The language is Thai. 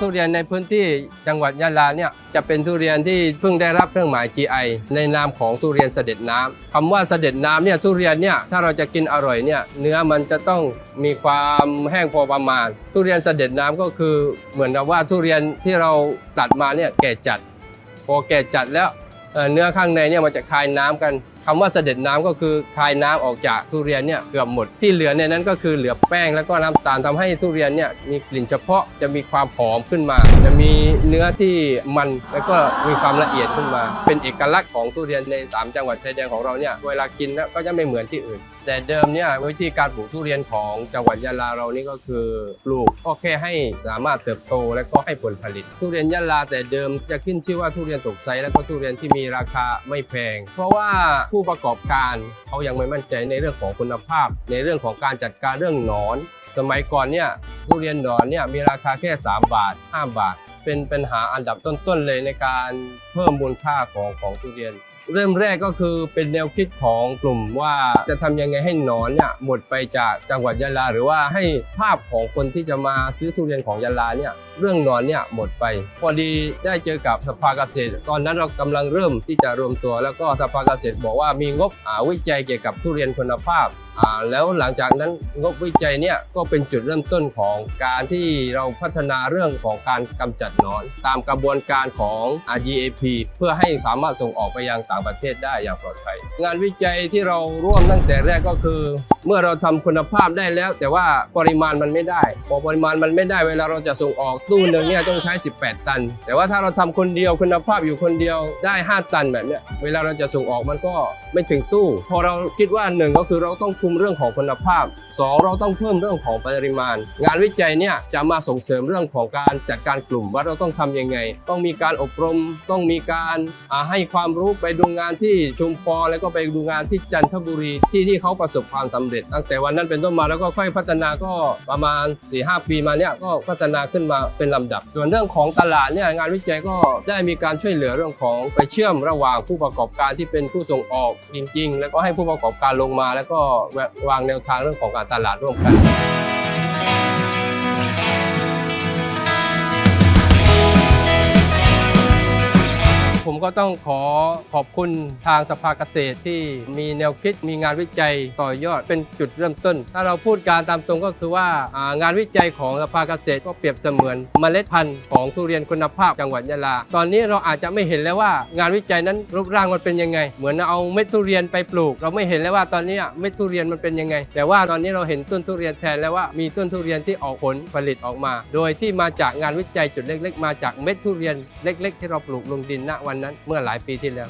ทุเรียนในพื้นที่จังหวัดยะลาเนี่ยจะเป็นทุเรียนที่เพิ่งได้รับเครื่องหมาย GI ในนามของทุเรียนเสด็จน้ำคำว่าเสด็จน้ำเนี่ยทุเรียนเนี่ยถ้าเราจะกินอร่อยเนี่ยเนื้อมันจะต้องมีความแห้งพอประมาณ ทุเรียนเสด็จน้ำก็คือเหมือนกับว่าทุเรียนที่เราตัดมาเนี่ยแก่จัด พอแก่จัดแล้วเนื้อข้างในเนี่ยมันจะคายน้ำกัน คำว่าเสด็จน้ำก็คือคายน้ำออกจากทุเรียนเนี่ยเกือบหมดที่เหลือในนั้นก็คือเหลือแป้งแล้วก็น้ำตาลทำให้ทุเรียนเนี่ยมีกลิ่นเฉพาะจะมีความหอมขึ้นมา จะมีเนื้อที่มันแล้วก็มีความละเอียดขึ้นมา เป็นเอกลักษณ์ของทุเรียนในสามจังหวัดชายแดนของเราเนี่ยเวลากินแล้วก็จะไม่เหมือนที่อื่นแต่เดิมเนี่ยวิธีการปลูกทุเรียนของจังหวัดยะลาเรานี่ก็คือปลูกก็แค่ให้สามารถเติบโตและก็ให้ผลผลิต ทุเรียนยะลาแต่เดิมจะขึ้นชื่อว่าทุเรียนตกไซแล้วก็ทุเรียนที่มีราคาไม่แพง เพราะว่าผู้ประกอบการเขายังไม่มั่นใจในเรื่องของคุณภาพ ในเรื่องของการจัดการเรื่องหนอน สมัยก่อนเนี่ยทุเรียนหนอนเนี่ยมีราคาแค่ 3 บาท 5 บาท เป็นปัญหาอันดับต้นๆเลยในการเพิ่มมูลค่าของของทุเรียน เริ่มแรกก็คือเป็นแนวคิดของกลุ่มว่าจะทำยังไงให้หนอนเนี่ยหมดไปจากจังหวัดยะลา หรือว่าให้ภาพของคนที่จะมาซื้อทุเรียนของยะลาเนี่ยเรื่องหนอนเนี่ยหมดไป พอดีได้เจอกับสภาเกษตร ตอนนั้นเรากำลังเริ่มที่จะรวมตัว แล้วก็สภาเกษตรบอกว่ามีงบอาวิจัยเกี่ยวกับทุเรียนคุณภาพแล้วหลังจากนั้นงบวิจัยเนี่ยก็เป็นจุดเริ่มต้นของการที่เราพัฒนาเรื่องของการกำจัดนอน ตามกระบวนการของ RDAP เพื่อให้สามารถส่งออกไปยังต่างประเทศได้อย่างปลอดภัย งานวิจัยที่เราร่วมตั้งแต่แรกก็คือ เมื่อเราทำคุณภาพได้แล้ว แต่ว่าปริมาณมันไม่ได้พอปริมาณมันไม่ได้เวลาเราจะส่งออกตู้หนึ่งเนี่ยต้องใช้ 18 ตัน แต่ว่าถ้าเราทำคนเดียวคุณภาพอยู่คนเดียวได้ 5 ตันแบบเนี้ยเวลาเราจะส่งออกมันก็ไม่ถึงตู้ พอเราคิดว่าหนึ่งก็คือเราต้องคุมเรื่องของคุณภาพสองเราต้องเพิ่มเรื่องของปริมาณ งานวิจัยเนี่ยจะมาส่งเสริมเรื่องของการจัดการกลุ่มว่าเราต้องทำยังไง ต้องมีการอบรม ต้องมีการให้ความรู้ไปดูงานที่ชุมพรแล้วก็ไปดูงานที่จันทบุรีที่ที่เขาประสบความสำเร็จ ตั้งแต่วันนั้นเป็นต้นมาแล้วก็ค่อยพัฒนาก็ประมาณ4-5ปีมาเนี่ยก็พัฒนาขึ้นมาเป็นลำดับ ส่วนเรื่องของตลาดเนี่ยงานวิจัยก็ได้มีการช่วยเหลือเรื่องของไปเชื่อมระหว่างผู้ประกอบการที่เป็นผู้ส่งออกจริง ๆ แล้วก็ให้ผู้ประกอบการลงมาแล้วก็วางแนวทางเรื่องของการตลาดร่วมกัน ก็ต้องขอขอบคุณทางสภาเกษตรที่มีแนวคิดมีงานวิจัยต่อยอดเป็นจุดเริ่มต้น ถ้าเราพูดการตามตรงก็คือว่างานวิจัยของสภาเกษตรก็เปรียบเสมือนเมล็ดพันธุ์ของทุเรียนคุณภาพจังหวัดยะลา ตอนนี้เราอาจจะไม่เห็นแล้วว่างานวิจัยนั้นรูปร่างมันเป็นยังไง เหมือนเอาเม็ดทุเรียนไปปลูก เราไม่เห็นแล้วว่าตอนนี้เม็ดทุเรียนมันเป็นยังไง แต่ว่าตอนนี้เราเห็นต้นทุเรียนแทนแล้วว่ามีต้นทุเรียนที่ออกผลผลิตออกมา โดยที่มาจากงานวิจัยจุดเล็ก ๆ มาจากเม็ดทุเรียนเล็ก ๆ ที่เราปลูกลงดินณวันนั้นนั้นเมื่อหลายปีที่แล้ว